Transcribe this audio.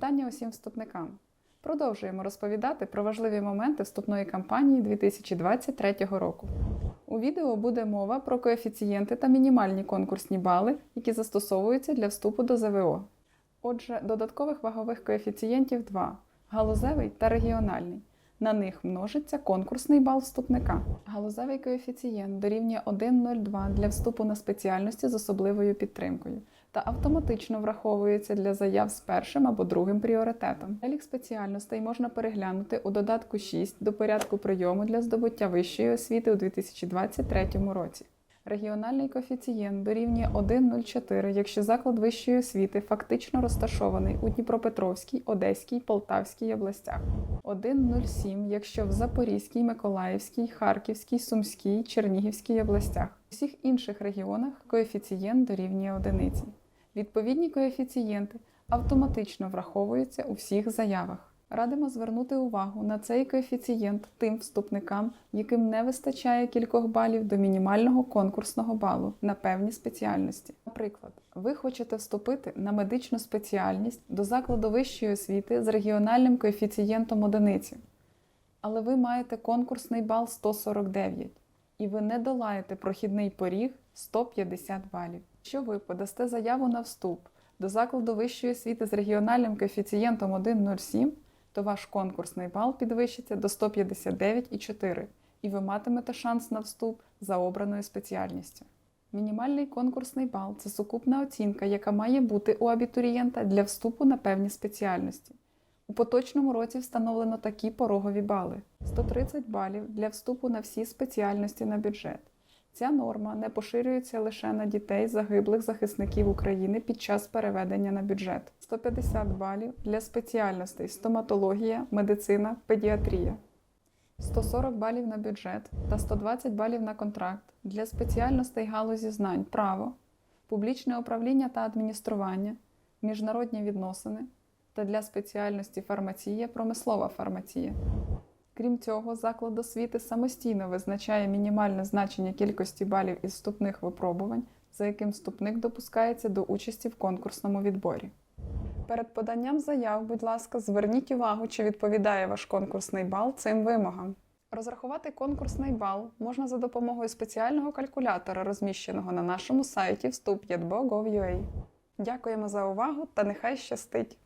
Вітання усім вступникам! Продовжуємо розповідати про важливі моменти вступної кампанії 2023 року. У відео буде мова про коефіцієнти та мінімальні конкурсні бали, які застосовуються для вступу до ЗВО. Отже, додаткових вагових коефіцієнтів два галузевий та регіональний. На них множиться конкурсний бал вступника. Галузевий коефіцієнт дорівнює 1,02 для вступу на спеціальності з особливою підтримкою та автоматично враховується для заяв з першим або другим пріоритетом. Перелік спеціальностей можна переглянути у додатку 6 до порядку прийому для здобуття вищої освіти у 2023 році. Регіональний коефіцієнт дорівнює 1,04, якщо заклад вищої освіти фактично розташований у Дніпропетровській, Одеській, Полтавській областях. 1,07, якщо в Запорізькій, Миколаївській, Харківській, Сумській, Чернігівській областях. У всіх інших регіонах коефіцієнт дорівнює одиниці. Відповідні коефіцієнти автоматично враховуються у всіх заявах. Радимо звернути увагу на цей коефіцієнт тим вступникам, яким не вистачає кількох балів до мінімального конкурсного балу на певні спеціальності. Наприклад, ви хочете вступити на медичну спеціальність до закладу вищої освіти з регіональним коефіцієнтом одиниці, але ви маєте конкурсний бал 149 і ви не долаєте прохідний поріг 150 балів. Якщо ви подасте заяву на вступ до закладу вищої освіти з регіональним коефіцієнтом 1,07, то ваш конкурсний бал підвищиться до 159,4 і ви матимете шанс на вступ за обраною спеціальністю. Мінімальний конкурсний бал це сукупна оцінка, яка має бути у абітурієнта для вступу на певні спеціальності. У поточному році встановлено такі порогові бали: 130 балів для вступу на всі спеціальності на бюджет. Ця норма не поширюється лише на дітей загиблих захисників України під час переведення на бюджет. 150 балів для спеціальностей стоматологія, медицина, педіатрія. 140 балів на бюджет та 120 балів на контракт для спеціальностей галузі знань право, публічне управління та адміністрування, міжнародні відносини та для спеціальності фармація, промислова фармація. Крім цього, заклад освіти самостійно визначає мінімальне значення кількості балів із вступних випробувань, за яким вступник допускається до участі в конкурсному відборі. Перед поданням заяв, будь ласка, зверніть увагу, чи відповідає ваш конкурсний бал цим вимогам. Розрахувати конкурсний бал можна за допомогою спеціального калькулятора, розміщеного на нашому сайті вступ.ядbo.gov.ua. Дякуємо за увагу та нехай щастить!